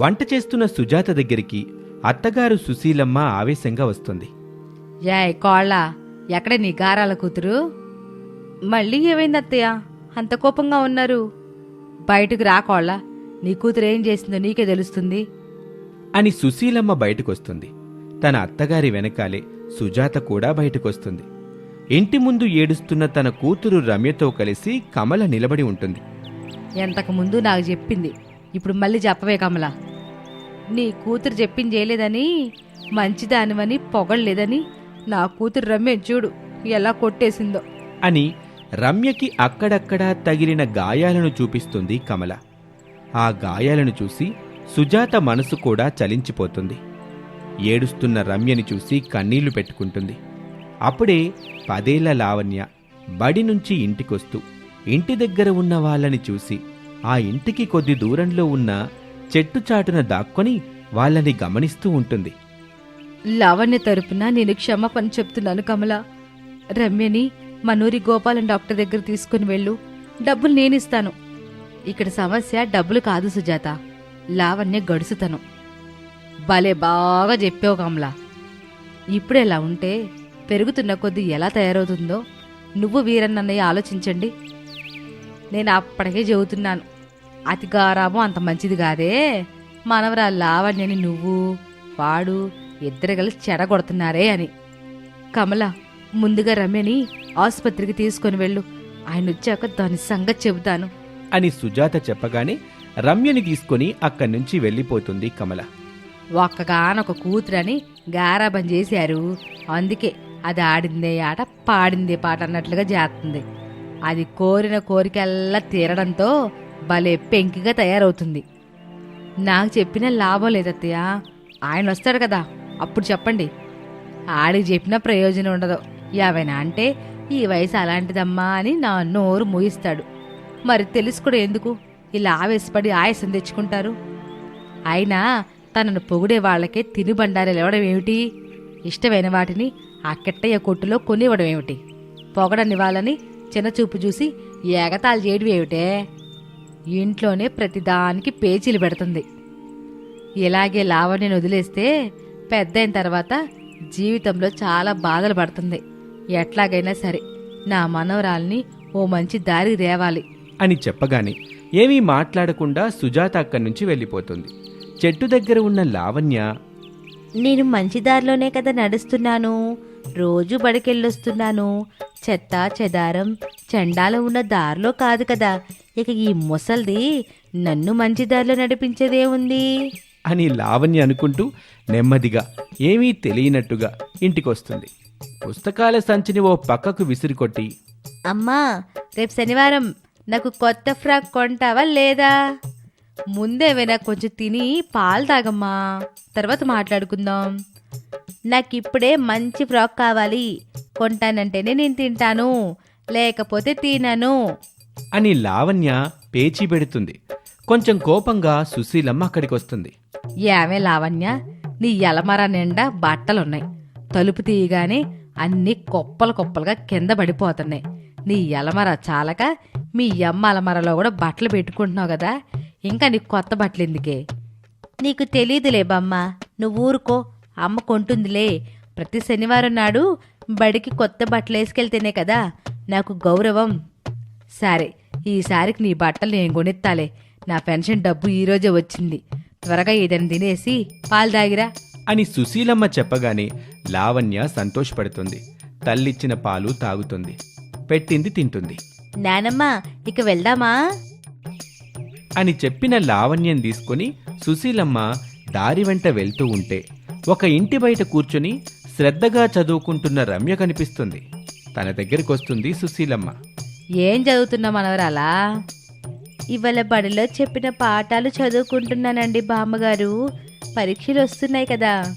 వంట చేస్తున్న సుజాత దగ్గరికి అత్తగారు సుశీలమ్మ ఆవేశంగా వస్తుంది. యాయ్ కోళ్ళ ఎక్కడ నీ గారాల కూతురు? మళ్ళీ ఏమైంది అత్తయ్య అంత కోపంగా ఉన్నారు. బయటకు రా కోళ్ళ నీ కూతురు ఏం చేసిందో నీకే తెలుస్తుంది. అని సుశీలమ్మ బయటకొస్తుంది. తన అత్తగారి వెనకాలే సుజాత కూడా బయటకొస్తుంది. ఇంటి ముందు ఏడుస్తున్న తన కూతురు రమ్యతో కలిసి కమల నిలబడి ఉంటుంది. ఎంతకు ముందు నాకు చెప్పింది. ఇప్పుడు మళ్ళీ చెప్పవే కమల. నీ కూతురు చెప్పింది చేయలేదని మంచిదానివని పొగడలేదని నా కూతురు రమ్య చూడు ఎలా కొట్టేసిందో. అని రమ్యకి అక్కడక్కడా తగిలిన గాయాలను చూపిస్తుంది కమల. ఆ గాయాలను చూసి సుజాత మనసు కూడా చలించిపోతుంది. ఏడుస్తున్న రమ్యని చూసి కన్నీళ్ళు పెట్టుకుంటుంది. అప్పుడే పదేళ్ళ లావణ్య బడి నుంచి ఇంటికొస్తూ ఇంటి దగ్గర ఉన్న వాళ్ళని చూసి ఆ ఇంటికి కొద్ది దూరంలో ఉన్న చెట్టు చాటున దాక్కొని వాళ్ళని గమనిస్తూ ఉంటుంది. లావణ్య తరపున నేను క్షమాపణ చెప్తున్నాను కమల. రమ్యని మనూరి గోపాలం డాక్టర్ దగ్గర తీసుకుని వెళ్ళు. డబ్బులు నేనిస్తాను. ఇక్కడ సమస్య డబ్బులు కాదు సుజాత. లావణ్య గడుసుతను. భలే బాగా చెప్పావు కమల. ఇప్పుడెలా ఉంటే పెరుగుతున్న కొద్దీ ఎలా తయారవుతుందో నువ్వు వీరన్నయ్య ఆలోచించండి. నేను అప్పటికే చెబుతున్నాను. అతి గారాబం అంత మంచిది కాదే. మనవరా లావణ్యని నువ్వు వాడు ఇద్దరు కలిసి చెడగొడుతున్నారే అని. కమల ముందుగా రమ్యని ఆసుపత్రికి తీసుకొని వెళ్ళు. ఆయన వచ్చాక దాని సంగతి చెబుతాను. అని సుజాత చెప్పగానే రమ్యని తీసుకొని అక్కడి నుంచి వెళ్ళిపోతుంది కమల. ఒక్కగానొక కూతురని గారాబం చేశారు. అందుకే అది ఆడిందే ఆట పాడిందే పాట అన్నట్లుగా చేస్తుంది. అది కోరిన కోరికల్లా తీరడంతో భలే పెంకిగా తయారవుతుంది. నాకు చెప్పిన లాభం లేదత్తయ్య. ఆయన వస్తాడు కదా అప్పుడు చెప్పండి. ఆడికి చెప్పిన ప్రయోజనం ఉండదు. ఏవైనా అంటే ఈ వయసు అలాంటిదమ్మా అని నా నోరు మూయిస్తాడు. మరి తెలుసు కూడా ఎందుకు? ఇలా ఆవేశపడి ఆయాసం తెచ్చుకుంటారు. అయినా తనను పొగిడే వాళ్ళకే తినుబండారాలు ఇవ్వడం ఏమిటి? ఇష్టమైన వాటిని ఆ కిట్టయ్య కొట్టులో కొనివ్వడం ఏమిటి? పొగడని వాళ్ళని చిన్నచూపు చూసి ఎగతాళి చేయడం ఏమిటే? ఇంట్లోనే ప్రతిదానికి పేచీలు పెడుతుంది. ఇలాగే లావణ్యను వదిలేస్తే పెద్దయిన తర్వాత జీవితంలో చాలా బాధలు పడుతుంది. ఎట్లాగైనా సరే నా మనవరాల్ని ఓ మంచి దారి రేవాలి అని చెప్పగానే ఏమీ మాట్లాడకుండా సుజాత అక్కడి నుంచి వెళ్ళిపోతుంది. చెట్టు దగ్గర ఉన్న లావణ్య నేను మంచి దారిలోనే కదా నడుస్తున్నాను. రోజు బడికెళ్ళొస్తున్నాను. చెత్త చెదారం చెండాలం ఉన్న దారిలో కాదు కదా. ఇక ఈ ముసల్ది నన్ను మంచి దారిలో నడిపించేదే ఉంది. అని లావణ్య అనుకుంటూ నెమ్మదిగా ఏమీ తెలియనట్టుగా ఇంటికొస్తుంది. పుస్తకాల సంచిని ఓ పక్కకు విసిరికొట్టి అమ్మా రేపు శనివారం నాకు కొత్త ఫ్రాక్ కొంటావా లేదా? ముందేమైనా కొంచెం తిని పాలు తాగమ్మా. తర్వాత మాట్లాడుకుందాం. నాకు ఇప్పుడే మంచి ఫ్రాక్ కావాలి. కొంటానంటేనే నేను తింటాను. లేకపోతే తినను. అని లావణ్య పేచీ పెడుతుంది. కొంచెం కోపంగా సుశీలమ్మ అక్కడికొస్తుంది. ఏమే లావణ్య నీ ఎలమర నిండా బట్టలున్నాయి. తలుపు తీయగానే అన్ని కుప్పలు కుప్పలుగా కింద పడిపోతున్నాయి. నీ ఎలమర చాలక మీ అమ్మ అలమరలో కూడా బట్టలు పెట్టుకుంటున్నావు కదా. ఇంకా నీకు కొత్త బట్టలు ఎందుకే? నీకు తెలీదులే బామ్మ నువ్వు ఊరుకో. అమ్మ కొంటుందిలే. ప్రతి శనివారం నాడు బడికి కొత్త బట్టలు వేసుకెళ్తేనే కదా నాకు గౌరవం. సరే ఈసారికి నీ బట్టలు నేను కొనిస్తాలే నా పెన్షన్ డబ్బు ఈరోజే వచ్చింది. త్వరగా ఏదైనా తినేసి పాలు తాగిరా. అని సుశీలమ్మ చెప్పగానే లావణ్య సంతోషపడుతుంది. తల్లిచ్చిన పాలు తాగుతుంది. పెట్టింది తింటుంది. నానమ్మ ఇక వెళ్దామా? అని చెప్పిన లావణ్యం తీసుకుని సుశీలమ్మ దారి వెంట వెళ్తూ ఉంటే ఒక ఇంటి బయట కూర్చుని శ్రద్ధగా చదువుకుంటున్న రమ్య కనిపిస్తుంది. తన దగ్గరికొస్తుంది సుశీలమ్మ. ఏం చదువుతున్నా మనవరాలా? ఇవాళ బడిలో చెప్పిన పాఠాలు చదువుకుంటున్నానండి బామ్మగారు. పరీక్షలు వస్తున్నాయి కదా.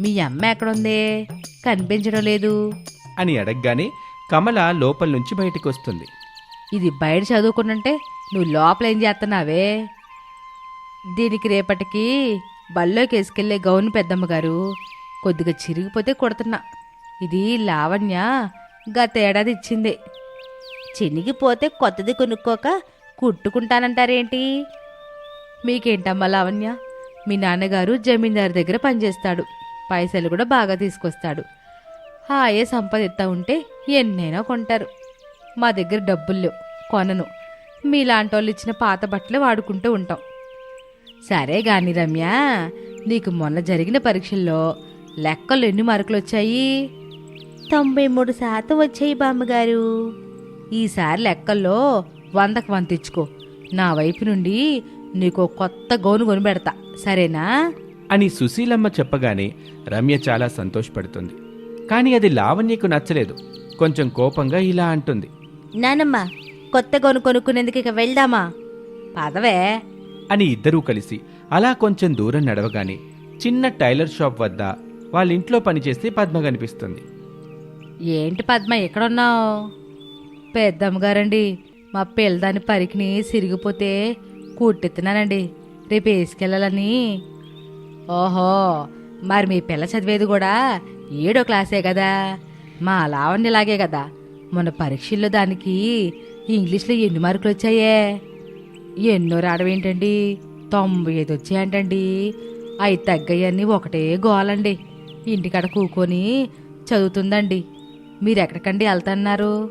మీ అమ్మ ఎక్కడుందే? కనిపించడం లేదు. అని అడగగానే కమల లోపల నుంచి బయటికొస్తుంది ఇది బయట చదువుకుంటుంటే నువ్వు లోపల ఏం చేస్తున్నావే? దీనికి రేపటికి బళ్ళోకి వేసుకెళ్ళే గౌన్ పెద్దమ్మ గారు కొద్దిగా చిరిగిపోతే కొడుతున్నా. ఇది లావణ్య గతేడాది ఇచ్చింది. చినిగిపోతే కొత్తది కొనుక్కోక కుట్టుకుంటానంటారేంటి? మీకేంటమ్మా లావణ్య? మీ నాన్నగారు జమీందారు దగ్గర పనిచేస్తాడు. పైసలు కూడా బాగా తీసుకొస్తాడు. హాయే సంపాదిస్తా ఉంటే ఎన్నైనా కొంటారు. మా దగ్గర డబ్బులు లేవు కొనను. మీలాంటి వాళ్ళు ఇచ్చిన పాత బట్టలు వాడుకుంటూ ఉంటాం. సరే గాని రమ్య నీకు మొన్న జరిగిన పరీక్షల్లో లెక్కలు ఎన్ని మార్కులు వచ్చాయి? తొంభై మూడు శాతం వచ్చాయి బామ్మగారు. ఈసారి లెక్కల్లో వందకు వంద తెచ్చుకో. నా వైపు నుండి నీకు కొత్త గౌను కొని పెడతా. సరేనా? అని సుశీలమ్మ చెప్పగానే రమ్య చాలా సంతోషపడుతుంది. కానీ అది లావణ్యకు నచ్చలేదు. కొంచెం కోపంగా ఇలా అంటుంది. నానమ్మ కొత్త గౌను కొనుక్కునేందుకు ఇక వెళ్దామా? పదవే. అని ఇద్దరూ కలిసి అలా కొంచెం దూరం నడవగానే చిన్న టైలర్ షాప్ వద్ద వాళ్ళ ఇంట్లో పనిచేస్తే పద్మ కనిపిస్తుంది. ఏంటి పద్మ ఎక్కడున్నావు? పెద్దమ్మగారండి మా పిల్లదాని పరికిని సిరిగిపోతే కుట్టెత్తున్నానండి. రేపు వేసుకెళ్ళాలని. ఓహో మరి మీ పిల్ల చదివేది కూడా ఏడో క్లాసే కదా? మా లావణ్యలాగే కదా. మొన్న పరీక్షల్లో దానికి ఇంగ్లీష్లో ఎన్ని మార్కులు వచ్చాయే ఎన్నో రావడం ఏంటండి తొంభై ఐదు వచ్చాయంటండి. అవి తగ్గయన్నీ ఒకటే గోలండి. ఇంటికాడ కూకొని చదువుతుందండి. మీరు ఎక్కడికండి వెళ్తున్నారు?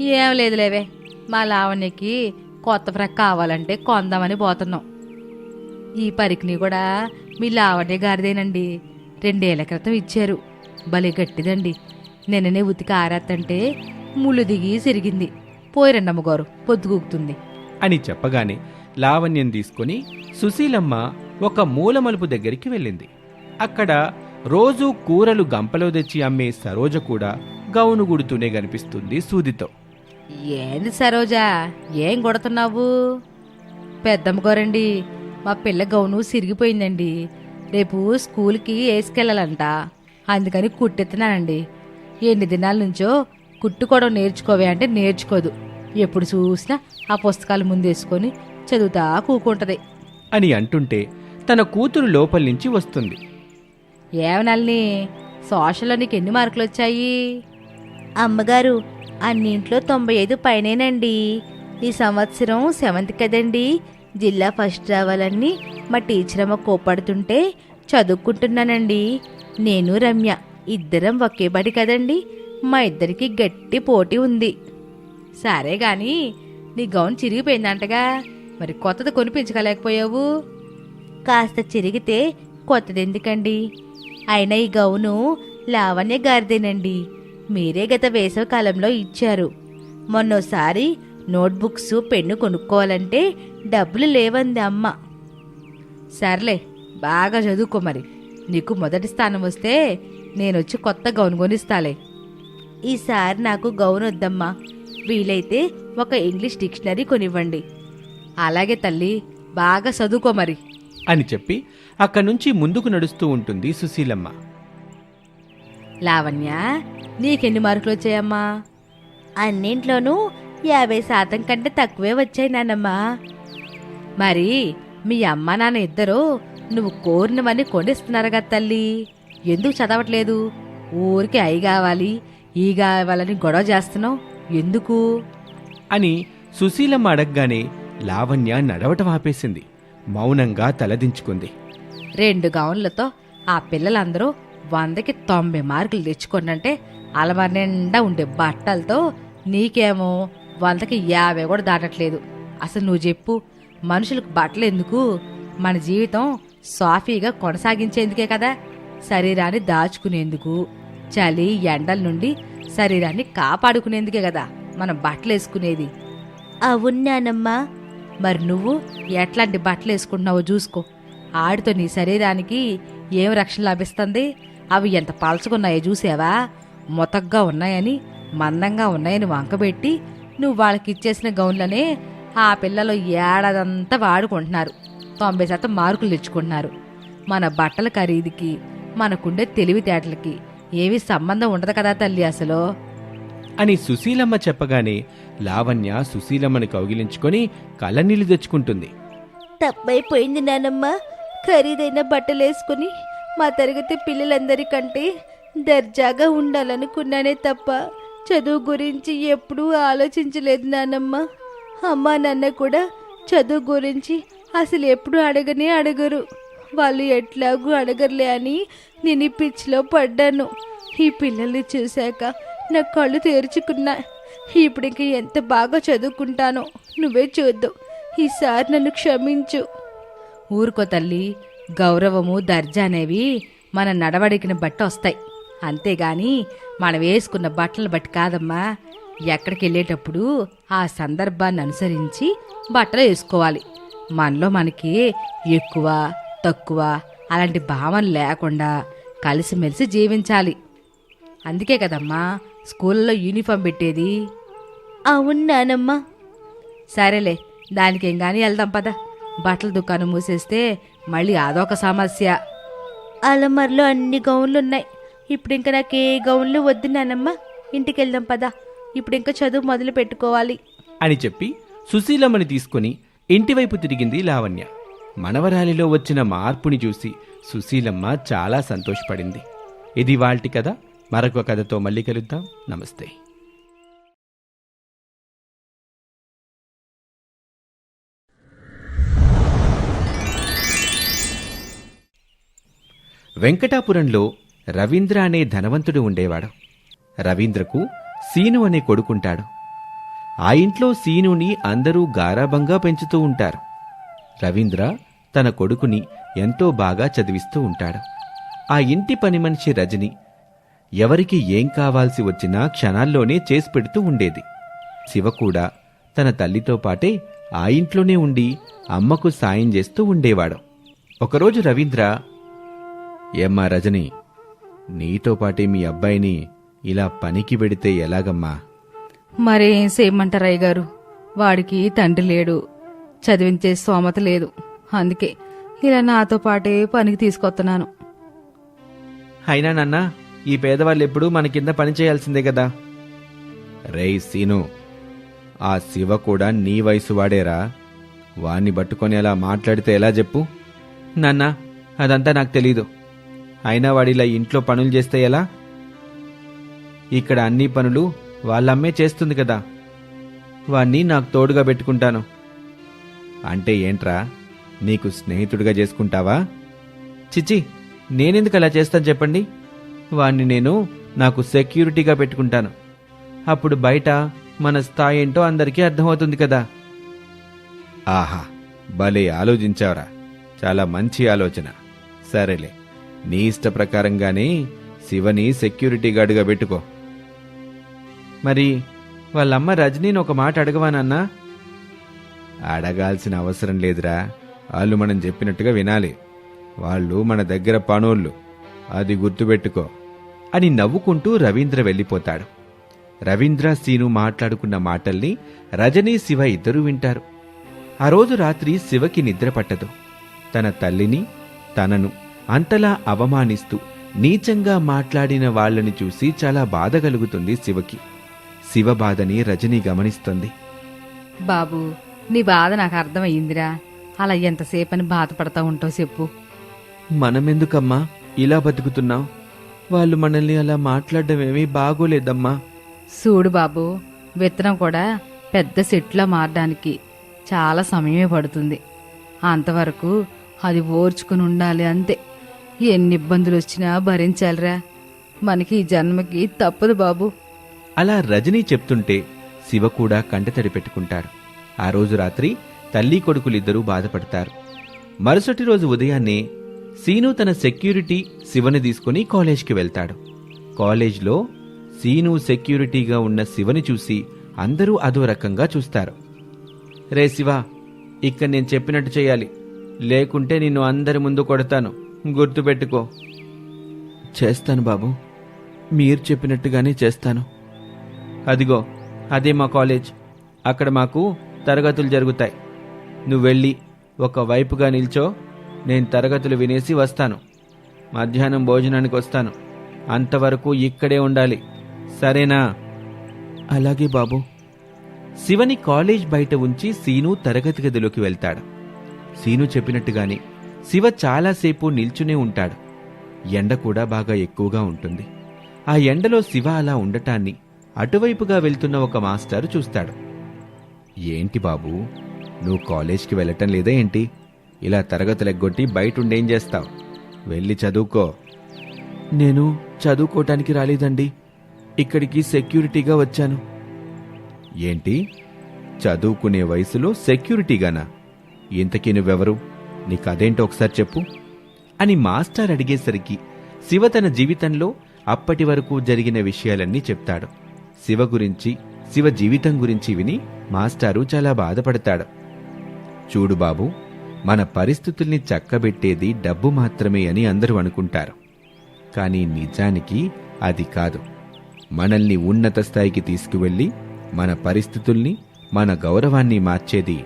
ఏం లేదు లేవే మా లావణ్యకి కొత్త ఫ్రాక్ కావాలంటే కొందామని పోతున్నాం. ఈ పరికిని కూడా మీ లావణ్య గారిదేనండి. రెండేళ్ళ క్రితం ఇచ్చారు. భలే గట్టిదండి. నిన్ననే ఉతికి ఆరేత్తంటే ముళ్ళు దిగి సిరిగింది. పోయిరండి అమ్మగారు పొద్దుగూకుతుంది అని చెప్పగానే లావణ్యం తీసుకుని సుశీలమ్మ ఒక మూలమలుపు దగ్గరికి వెళ్ళింది. అక్కడ రోజూ కూరలు గంపలో తెచ్చి అమ్మే సరోజ కూడా గౌను గుడుతూనే కనిపిస్తుంది సూదితో. ఏంది సరోజా? ఏం కొడుతున్నావు? పెద్దమ్మగారండి మా పిల్ల గౌను సిరిగిపోయిందండి. రేపు స్కూల్కి వేసుకెళ్ళాలంట. అందుకని కుట్టెత్తున్నానండి ఎన్ని దినాల నుంచో కుట్టుకోవడం నేర్చుకోవే అంటే నేర్చుకోదు. ఎప్పుడు చూసినా ఆ పుస్తకాలు ముందేసుకొని చదువుతా కూకుంటది. అని అంటుంటే తన కూతురు లోపల నుంచి వస్తుంది. ఏమనాలని సోషల్లో నీకు ఎన్ని మార్కులు వచ్చాయి అమ్మగారు అన్నింట్లో తొంభై ఐదు పైనేనండి. ఈ సంవత్సరం సెవెంత్ కదండి. జిల్లా ఫస్ట్ రావాలని మా టీచర్ అమ్మ కోపడుతుంటే చదువుకుంటున్నానండి. నేను రమ్య ఇద్దరం ఒకే బడి కదండి. మా ఇద్దరికి గట్టి పోటీ ఉంది. సరే గాని నీ గౌన్ చిరిగిపోయిందంటగా. మరి కొత్తది కొనిపించగలేకపోయావు? కాస్త చిరిగితే కొత్తది ఎందుకండి అయినా ఈ గౌను లావణ్య గారిదేనండి. మీరే గత వేసవికాలంలో ఇచ్చారు. మొన్నోసారి నోట్బుక్స్ పెన్ను కొనుక్కోవాలంటే డబ్బులు లేవంది అమ్మ. సర్లే బాగా చదువుకో మరి. నీకు మొదటి స్థానం వస్తే నేనొచ్చి కొత్త గౌను కొనిస్తాలే. ఈసారి నాకు గౌను వద్దమ్మా వీలైతే ఒక ఇంగ్లీష్ డిక్షనరీ కొనివ్వండి. అలాగే తల్లి బాగా చదువుకో మరి. అని చెప్పి అక్కడి నుంచి ముందుకు నడుస్తూ ఉంటుంది సుశీలమ్మ. లావణ్య నీకెన్ని మార్కులు వచ్చాయమ్మా? అన్నింట్లోనూ యాభై శాతం కంటే తక్కువే వచ్చాయి నానమ్మా మరి మీ అమ్మ నాన్న ఇద్దరు నువ్వు కోరినవన్నీ కొనిస్తున్నారు కదా తల్లి. ఎందుకు చదవట్లేదు? ఊరికి అయి కావాలి ఈ కావాలని గొడవ చేస్తున్నావు. ఎందుకు? అని సుశీలమ్మ అడగగానే లావణ్య నడవటం ఆపేసింది. మౌనంగా తలదించుకుంది. రెండు గౌన్లతో ఆ పిల్లలందరూ వందకి తొంభై మార్కులు తెచ్చుకోనంటే అలవారి నిండా ఉండే బట్టలతో నీకేమో వందకి యాభై కూడా దాటట్లేదు. అసలు నువ్వు చెప్పు మనుషులకు బట్టలు ఎందుకు? మన జీవితం సాఫీగా కొనసాగించేందుకే కదా శరీరాన్ని దాచుకునేందుకు. చలి ఎండల నుండి శరీరాన్ని కాపాడుకునేందుకే కదా మనం బట్టలు వేసుకునేది అవునానమ్మా మరి నువ్వు ఎట్లాంటి బట్టలు వేసుకుంటున్నావో చూసుకో. ఆడితో నీ శరీరానికి ఏం రక్షణ లభిస్తుంది? అవి ఎంత పలచుకున్నాయో చూసావా? మొతగ్గా ఉన్నాయని మందంగా ఉన్నాయని వంకబెట్టి నువ్వు వాళ్ళకి ఇచ్చేసిన గౌన్లనే ఆ పిల్లలు ఏడాదంతా వాడుకుంటున్నారు. తొంభై శాతం మార్కులు తెచ్చుకుంటున్నారు. మన బట్టల ఖరీదుకి మనకుండే తెలివితేటలకి ఏమీ సంబంధం ఉండదు కదా తల్లి అసలు. అని సుశీలమ్మ చెప్పగానే లావణ్య సుశీలమ్మని కౌగిలించుకొని కళ్ళనీళ్ళు తెచ్చుకుంటుంది. తప్పైపోయింది నానమ్మ. ఖరీదైన బట్టలేసుకుని మా తరగతి పిల్లలందరికంటే దర్జాగా ఉండాలనుకున్నానే తప్ప చదువు గురించి ఎప్పుడూ ఆలోచించలేదు నానమ్మ. అమ్మా నాన్న కూడా చదువు గురించి అసలు ఎప్పుడు అడగనే అడగరు. వాళ్ళు ఎట్లాగూ అడగర్లే అని నేను ఈ పిచ్చిలో పడ్డాను. ఈ పిల్లల్ని చూశాక నా కళ్ళు తెరుచుకున్నా ఇప్పుడు ఇంక ఎంత బాగా చదువుకుంటానో నువ్వే చూద్దు. ఈసారి నన్ను క్షమించు. ఊరుకో తల్లి గౌరవము దర్జా అనేవి మన నడవడికిన బట్టి వస్తాయి. అంతేగాని మనం వేసుకున్న బట్టలు బట్టి కాదమ్మా. ఎక్కడికి వెళ్ళేటప్పుడు ఆ సందర్భాన్ని అనుసరించి బట్టలు వేసుకోవాలి. మనలో మనకి ఎక్కువ తక్కువ అలాంటి భావన లేకుండా కలిసిమెలిసి జీవించాలి. అందుకే కదమ్మా స్కూల్లో యూనిఫామ్ పెట్టేది. అవునానమ్మా సరేలే దానికేం కానీ వెళ్దాం పద. బట్టల దుకాణం మూసేస్తే మళ్ళీ అదొక సమస్య. అలమర్లో అన్ని గౌన్లు ఉన్నాయి ఇప్పుడు ఇంకా నాకు ఏ గౌన్లు వద్దు నానమ్మ. ఇంటికి వెళ్దాం పద. ఇప్పుడు ఇంకా చదువు మొదలు పెట్టుకోవాలి అని చెప్పి సుశీలమ్మని తీసుకుని ఇంటివైపు తిరిగింది లావణ్య. మనవరాలిలో వచ్చిన మార్పుని చూసి సుశీలమ్మ చాలా సంతోషపడింది. ఇది వాల్టి కథ. మరొక కథతో మళ్ళీ కలుద్దాం. నమస్తే. వెంకటాపురంలో రవీంద్ర అనే ధనవంతుడు ఉండేవాడు. రవీంద్రకు సీను అనే కొడుకుంటాడు. ఆ ఇంట్లో సీనుని అందరూ గారాబంగా పెంచుతూ ఉంటారు. రవీంద్ర తన కొడుకుని ఎంతో బాగా చదివిస్తూ ఉంటాడు. ఆ ఇంటి పని మనిషి రజని ఎవరికి ఏం కావాల్సి వచ్చినా క్షణాల్లోనే చేసి పెడుతూ ఉండేది. శివ కూడా తన తల్లితో పాటే ఆ ఇంట్లోనే ఉండి అమ్మకు సాయం చేస్తూ ఉండేవాడు. ఒకరోజు రవీంద్ర ఏమ్మా రజని నీతో పాటే మీ అబ్బాయిని ఇలా పనికి పెడితే ఎలాగమ్మా? మరేం చేయమంటారయ్య గారు? వాడికి తండ్రి లేడు. చదివించే స్తోమత లేదు. అందుకే ఇలా నాతో పాటే పనికి తీసుకొస్తున్నాను. అయినా నాన్న ఈ పేదవాళ్ళు ఎప్పుడు మన కింద పని చేయాల్సిందే కదా. రేయ్ సీను ఆ శివ కూడా నీ వయసు వాడేరా. వాణ్ణి పట్టుకొని అలా మాట్లాడితే ఎలా చెప్పు? నాన్న అదంతా నాకు తెలీదు. అయినా వాడిలా ఇంట్లో పనులు చేస్తే ఎలా? ఇక్కడ అన్ని పనులు వాళ్ళమ్మే చేస్తుంది కదా. వాణ్ణి నాకు తోడుగా పెట్టుకుంటాను. అంటే ఏంట్రా? నీకు స్నేహితుడిగా చేసుకుంటావా? చిచి నేనెందుకు అలా చేస్తాను చెప్పండి? వాణ్ణి నేను నాకు సెక్యూరిటీగా పెట్టుకుంటాను. అప్పుడు బయట మన స్థాయి ఏంటో అందరికీ అర్థమవుతుంది కదా. ఆహా భలే ఆలోచించావురా. చాలా మంచి ఆలోచన. సరేలే నీ ఇష్ట ప్రకారంగానే శివని సెక్యూరిటీ గార్డుగా పెట్టుకో. మరి వాళ్ళమ్మ రజనీని ఒక మాట అడగవానన్నా అడగాల్సిన అవసరం లేదురా. వాళ్ళు మనం చెప్పినట్టుగా వినాలి. వాళ్ళు మన దగ్గర పనోళ్ళు. అది గుర్తుపెట్టుకో. అని నవ్వుకుంటూ రవీంద్ర వెళ్ళిపోతాడు. రవీంద్ర సీను మాట్లాడుకున్న మాటల్ని రజనీ శివ ఇద్దరూ వింటారు. ఆ రోజు రాత్రి శివకి నిద్ర పట్టదు. తన తల్లిని తనను అంతలా అవమానిస్తూ నీచంగా మాట్లాడిన వాళ్ళని చూసి చాలా బాధ కలుగుతుంది శివకి. శివ బాధని రజనీ గమనిస్తుంది. బాబు నీ బాధ నాకు అర్థమయ్యిందిరా. అలా ఎంతసేపని బాధపడతా ఉంటావు చెప్పు. మనమెందుకమ్మా? ఇలా బతుకుతున్నాం వాళ్ళు మనల్ని అలా మాట్లాడడం ఏమీ బాగోలేదమ్మా. చూడు బాబు విత్తనం కూడా పెద్ద సెట్లా మారడానికి చాలా సమయమే పడుతుంది. అంతవరకు అది ఓర్చుకుని ఉండాలి అంతే. ఎన్ని ఇబ్బందులు వచ్చినా భరించాలిరా. మనకి ఈ జన్మకి తప్పదు బాబు. అలా రజనీ చెప్తుంటే శివ కూడా కంటతడి పెట్టుకుంటాడు. ఆ రోజు రాత్రి తల్లి కొడుకులిద్దరూ బాధపడతారు. మరుసటి రోజు ఉదయాన్నే సీను తన సెక్యూరిటీ శివని తీసుకుని కాలేజ్కి వెళ్తాడు. కాలేజ్లో సీను సెక్యూరిటీగా ఉన్న శివని చూసి అందరూ అదో రకంగా చూస్తారు. రే శివ ఇక్కడ నేను చెప్పినట్టు చేయాలి. లేకుంటే నిన్ను అందరి ముందు కొడతాను. గుర్తుపెట్టుకో. చేస్తాను బాబు. మీరు చెప్పినట్టుగానే చేస్తాను. అదిగో అదే మా కాలేజ్. అక్కడ మాకు తరగతులు జరుగుతాయి. నువ్వు వెళ్ళి ఒక వైపుగా నిల్చో నేను తరగతులు వినేసి వస్తాను. మధ్యాహ్నం భోజనానికి వస్తాను. అంతవరకు ఇక్కడే ఉండాలి. సరేనా? అలాగే బాబు. శివని కాలేజ్ బయట ఉంచి సీను తరగతి గదిలోకి వెళ్తాడు. సీను చెప్పినట్టుగానే శివ చాలాసేపు నిల్చునే ఉంటాడు. ఎండ కూడా బాగా ఎక్కువగా ఉంటుంది. ఆ ఎండలో శివ అలా ఉండటాన్ని అటువైపుగా వెళ్తున్న ఒక మాస్టారు చూస్తాడు. ఏంటి బాబు? నువ్వు కాలేజ్కి వెళ్ళటం లేదా ఏంటి? ఇలా తరగతులు ఎగ్గొట్టి బయట ఉండేం చేస్తావు? వెళ్ళి చదువుకో. నేను చదువుకోవటానికి రాలేదండి. ఇక్కడికి సెక్యూరిటీగా వచ్చాను. ఏంటి? చదువుకునే వయసులో సెక్యూరిటీగానా? ఇంతకీ నువ్వెవరు? నీకు అదేంటో ఒకసారి చెప్పు. అని మాస్టర్ అడిగేసరికి శివ తన జీవితంలో అప్పటి వరకు జరిగిన విషయాలన్నీ చెప్తాడు. శివ గురించి శివ జీవితం గురించి విని మాస్టారు చాలా బాధపడతాడు. చూడు బాబు మన పరిస్థితుల్ని చక్కబెట్టేది డబ్బు మాత్రమే అని అందరూ అనుకుంటారు. కానీ నిజానికి అది కాదు. మనల్ని ఉన్నత స్థాయికి తీసుకువెళ్ళి మన పరిస్థితుల్ని మన గౌరవాన్ని మార్చేది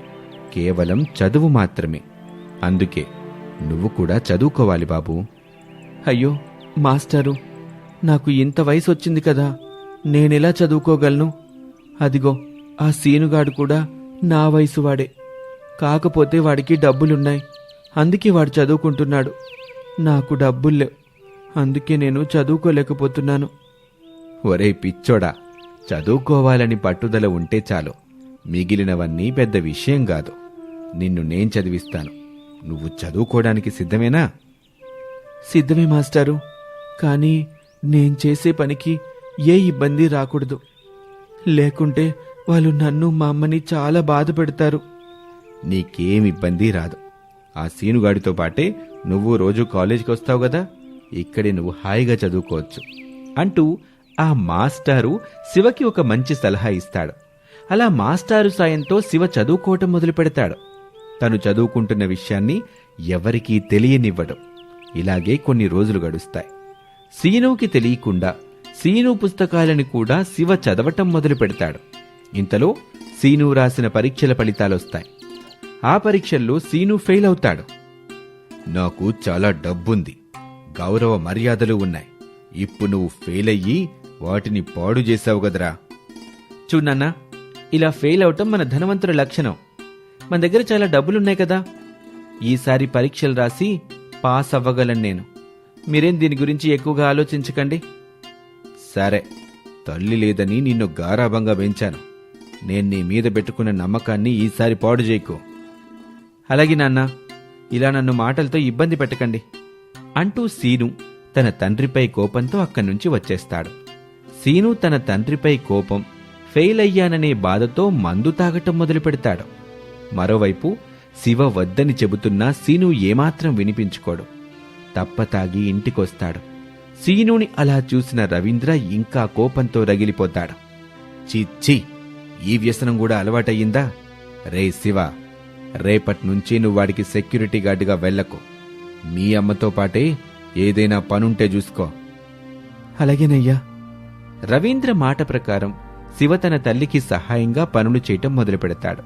కేవలం చదువు మాత్రమే. అందుకే నువ్వు కూడా చదువుకోవాలి బాబు. అయ్యో మాస్టారు నాకు ఇంత వయసు వచ్చింది కదా. నేనెలా చదువుకోగలను? అదిగో ఆ సీనుగాడు కూడా నా వయసు వాడే. కాకపోతే వాడికి డబ్బులున్నాయి. అందుకే వాడు చదువుకుంటున్నాడు. నాకు డబ్బుల్లేవు. అందుకే నేను చదువుకోలేకపోతున్నాను. ఒరే పిచ్చోడా చదువుకోవాలని పట్టుదల ఉంటే చాలు. మిగిలినవన్నీ పెద్ద విషయం కాదు. నిన్ను నేను చదివిస్తాను. నువ్వు చదువుకోవడానికి సిద్ధమేనా? సిద్ధమే మాస్టారు. కానీ నేను చేసే పనికి ఏ ఇబ్బంది రాకూడదు. లేకుంటే వాళ్ళు నన్ను మా అమ్మని చాలా బాధ పెడతారు. నీకేం ఇబ్బంది రాదు. ఆ సీనుగాడితో పాటే నువ్వు రోజు కాలేజీకి వస్తావు కదా ఇక్కడే నువ్వు హాయిగా చదువుకోవచ్చు అంటూ ఆ మాస్టారు శివకి ఒక మంచి సలహా ఇస్తాడు. అలా మాస్టారు సాయంతో శివ చదువుకోవటం మొదలు పెడతాడు. తను చదువుకుంటున్న విషయాన్ని ఎవరికీ తెలియనివ్వడు. ఇలాగే కొన్ని రోజులు గడుస్తాయి. సీనుకి తెలియకుండా సీను పుస్తకాలని కూడా శివ చదవటం మొదలు పెడతాడు. ఇంతలో సీను రాసిన పరీక్షల ఫలితాలొస్తాయి ఆ పరీక్షల్లో సీను ఫెయిల్ అవుతాడు. నాకు చాలా డబ్బుంది. గౌరవ మర్యాదలు ఉన్నాయి. ఇప్పుడు నువ్వు ఫెయిల్ అయ్యి వాటిని పాడు చేశావు కదరా. చూడన్నా ఇలా ఫెయిల్ అవటం మన ధనవంతుల లక్షణం. మన దగ్గర చాలా డబ్బులున్నాయి కదా. ఈసారి పరీక్షలు రాసి పాస్ అవ్వగలను నేను. మీరేం దీని గురించి ఎక్కువగా ఆలోచించకండి. సరే తల్లి లేదని నిన్ను గారాభంగా పెంచాను నేను నీ మీద పెట్టుకున్న నమ్మకాన్ని ఈసారి పాడు చేయకు. అలాగే నాన్న ఇలా నన్ను మాటలతో ఇబ్బంది పెట్టకండి అంటూ సీను తన తండ్రిపై కోపంతో అక్కడి నుంచి వచ్చేస్తాడు. సీను తన తండ్రిపై కోపం ఫెయిల్ అయ్యాననే బాధతో మందు తాగటం మొదలు పెడతాడు. మరోవైపు శివ వద్దని చెబుతున్నా సీను ఏమాత్రం వినిపించుకోడు. తప్ప తాగి ఇంటికొస్తాడు. సీనుని అలా చూసిన రవీంద్ర ఇంకా కోపంతో రగిలిపోతాడు. చిచ్చి! ఈ వ్యసనం కూడా అలవాటయ్యిందా? రే శివ రేపటి నుంచి నువ్వు వాడికి సెక్యూరిటీ గార్డుగా వెళ్ళకు. మీ అమ్మతో పాటే ఏదైనా పనుంటే చూసుకో. అలాగేనయ్యా. రవీంద్ర మాట ప్రకారం శివ తన తల్లికి సహాయంగా పనులు చేయటం మొదలు పెడతాడు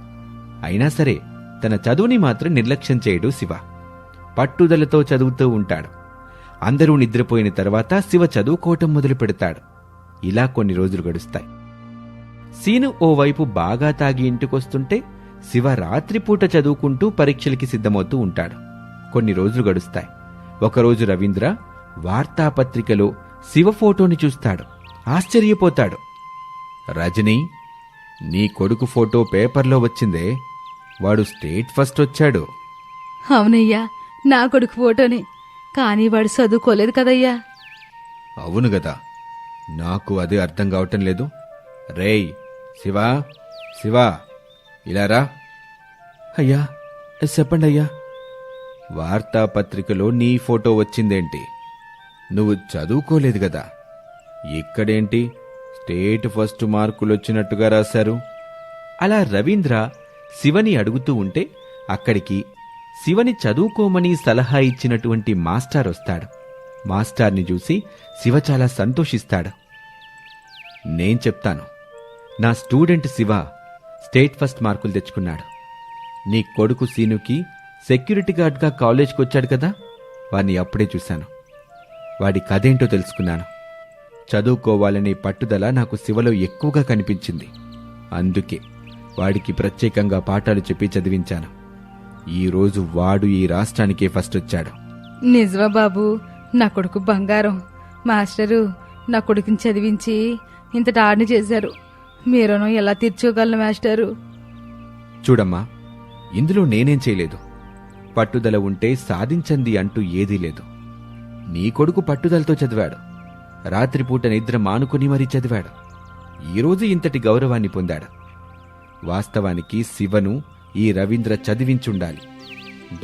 అయినా సరే తన చదువుని మాత్రం నిర్లక్ష్యం చేయడు శివ. పట్టుదలతో చదువుతూ ఉంటాడు. అందరూ నిద్రపోయిన తర్వాత శివ చదువుకోవటం మొదలు పెడతాడు ఇలా కొన్ని రోజులు గడుస్తాయి. సీను ఓవైపు బాగా తాగి ఇంటికొస్తుంటే శివ రాత్రిపూట చదువుకుంటూ పరీక్షలకి సిద్ధమవుతూ ఉంటాడు. కొన్ని రోజులు గడుస్తాయి. ఒకరోజు రవీంద్ర వార్తాపత్రికలో శివ ఫోటోని చూస్తాడు. ఆశ్చర్యపోతాడు. రజనీ నీ కొడుకు ఫోటో పేపర్లో వచ్చిందే. వాడు స్టేట్ ఫస్ట్ వచ్చాడు. అవునయ్యా నా కొడుకు ఫోటోనే. కానీ వాడు చదువుకోలేదు కదయ్యా. అవును గదా. నాకు అదే అర్థం కావటం లేదు. రేయ్ శివా శివా ఇలా రా అయ్యా చెప్పండి అయ్యా. వార్తాపత్రికలో నీ ఫోటో వచ్చిందేంటి? నువ్వు చదువుకోలేదు కదా. ఇక్కడేంటి? స్టేట్ ఫస్ట్ మార్కులు వచ్చినట్టుగా రాశారు. అలా రవీంద్ర శివని అడుగుతూ ఉంటే అక్కడికి శివని చదువుకోమని సలహా ఇచ్చినటువంటి మాస్టర్ వస్తాడు. మాస్టార్ని చూసి శివ చాలా సంతోషిస్తాడు. నేను చెప్తాను. నా స్టూడెంట్ శివ స్టేట్ ఫస్ట్ మార్కులు తెచ్చుకున్నాడు. నీ కొడుకు సీనుకి సెక్యూరిటీ గార్డ్గా కాలేజ్కి వచ్చాడు కదా? వాడిని అప్పుడే చూశాను. వాడి కథేంటో తెలుసుకున్నాను. చదువుకోవాలనే పట్టుదల నాకు శివలో ఎక్కువగా కనిపించింది. అందుకే వాడికి ప్రత్యేకంగా పాఠాలు చెప్పి చదివించాను. ఈరోజు వాడు ఈ రాష్ట్రానికే ఫస్ట్ వచ్చాడు. నిజమా బాబు నా కొడుకు బంగారం. మాస్టరు నా కొడుకుని చదివించి ఇంతటి ఆడిని చేశారు. మీరును ఎలా తీర్చుకోగలను మాస్టరు? చూడమ్మా ఇందులో నేనేం చేయలేదు. పట్టుదల ఉంటే సాధించంది అంటూ ఏదీ లేదు. నీ కొడుకు పట్టుదలతో చదివాడు. రాత్రిపూట నిద్ర మానుకుని మరీ చదివాడు. ఈరోజు ఇంతటి గౌరవాన్ని పొందాడు. వాస్తవానికి శివను ఈ రవీంద్ర చదివించుండాలి.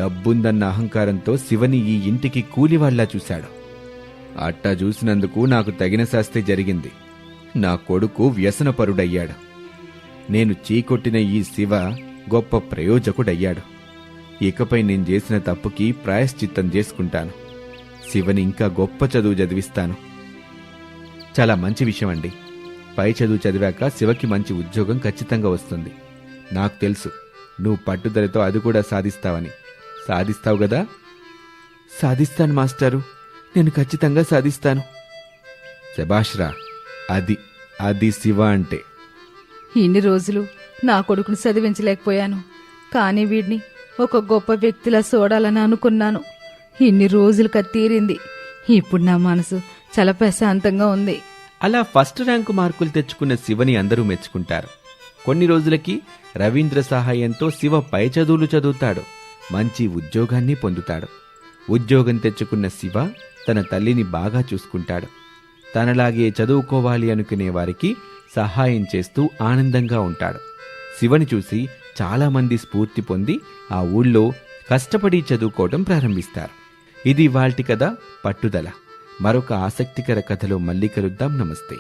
డబ్బుందన్న అహంకారంతో శివని ఈ ఇంటికి కూలివాళ్ళా చూశాడు. అట్టా చూసినందుకు నాకు తగిన శాస్తి జరిగింది. నా కొడుకు వ్యసనపరుడయ్యాడు. నేను చీకొట్టిన ఈ శివ గొప్ప ప్రయోజకుడయ్యాడు. ఇకపై నేను చేసిన తప్పుకి ప్రాయశ్చిత్తం చేసుకుంటాను. శివని ఇంకా గొప్ప చదువు చదివిస్తాను. చాలా మంచి విషయం అండి పై చదువు చదివాక శివకి మంచి ఉద్యోగం ఖచ్చితంగా వస్తుంది. నాకు తెలుసు నువ్వు పట్టుదలతో అది కూడా సాధిస్తావని. సాధిస్తావు కదా? సాధిస్తాను మాస్టారు. నేను ఖచ్చితంగా సాధిస్తాను. శభాష్రా అది అది శివ అంటే. ఇన్ని రోజులు నా కొడుకును చదివించలేకపోయాను. కానీ వీడిని ఒక గొప్ప వ్యక్తిలా చూడాలని అనుకున్నాను. ఇన్ని రోజులుగా తీరింది ఇప్పుడు నా మనసు చాలా ప్రశాంతంగా ఉంది. అలా ఫస్ట్ ర్యాంకు మార్కులు తెచ్చుకున్న శివని అందరూ మెచ్చుకుంటారు. కొన్ని రోజులకి రవీంద్ర సహాయంతో శివ పై చదువులు చదువుతాడు. మంచి ఉద్యోగాన్ని పొందుతాడు. ఉద్యోగం తెచ్చుకున్న శివ తన తల్లిని బాగా చూసుకుంటాడు. తనలాగే చదువుకోవాలి అనుకునే వారికి సహాయం చేస్తూ ఆనందంగా ఉంటాడు. శివని చూసి చాలామంది స్ఫూర్తి పొంది ఆ ఊళ్ళో కష్టపడి చదువుకోవడం ప్రారంభిస్తారు. ఇది వాల్టి కథ పట్టుదల. మరొక ఆసక్తికర కథలో మళ్ళీ కలుద్దాం. నమస్తే.